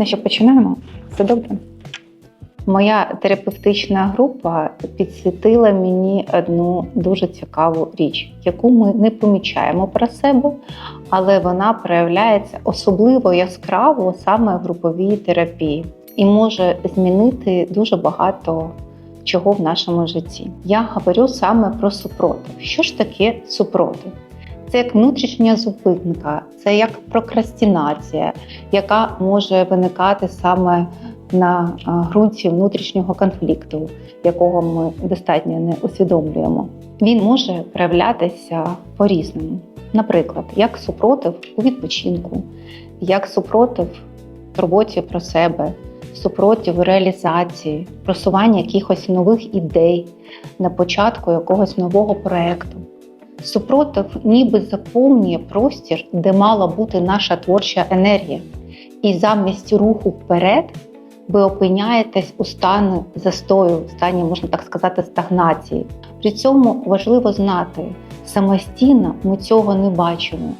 Ну що, починаємо? Все добре. Моя терапевтична група підсвітила мені одну дуже цікаву річ, яку ми не помічаємо про себе, але вона проявляється особливо яскраво саме в груповій терапії і може змінити дуже багато чого в нашому житті. Я говорю саме про супротив. Що ж таке супротив? Це як внутрішня зупинка, це як прокрастинація, яка може виникати саме на ґрунті внутрішнього конфлікту, якого ми достатньо не усвідомлюємо. Він може проявлятися по-різному. Наприклад, як супротив у відпочинку, як супротив в роботі про себе, супротив реалізації, просування якихось нових ідей на початку якогось нового проекту. Супротив ніби заповнює простір, де мала бути наша творча енергія. І замість руху вперед ви опиняєтесь у стані застою, в стані, можна так сказати, стагнації. При цьому важливо знати, самостійно ми цього не бачимо.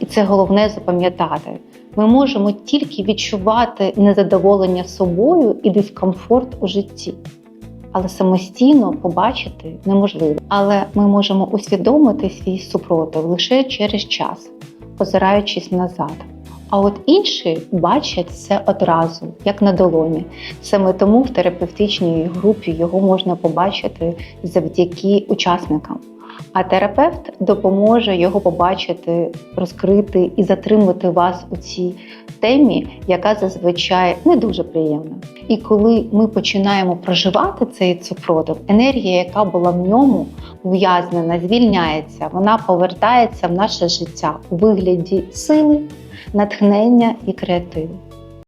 І це головне запам'ятати. Ми можемо тільки відчувати незадоволення собою і дискомфорт у житті. Але самостійно побачити неможливо. Але ми можемо усвідомити свій супротив лише через час, озираючись назад. А от інші бачать це одразу, як на долоні. Саме тому в терапевтичній групі його можна побачити завдяки учасникам. А терапевт допоможе його побачити, розкрити і затримати вас у цій темі, яка зазвичай не дуже приємна. І коли ми починаємо проживати цей супротив, енергія, яка була в ньому ув'язнена, звільняється, вона повертається в наше життя у вигляді сили, натхнення і креативу.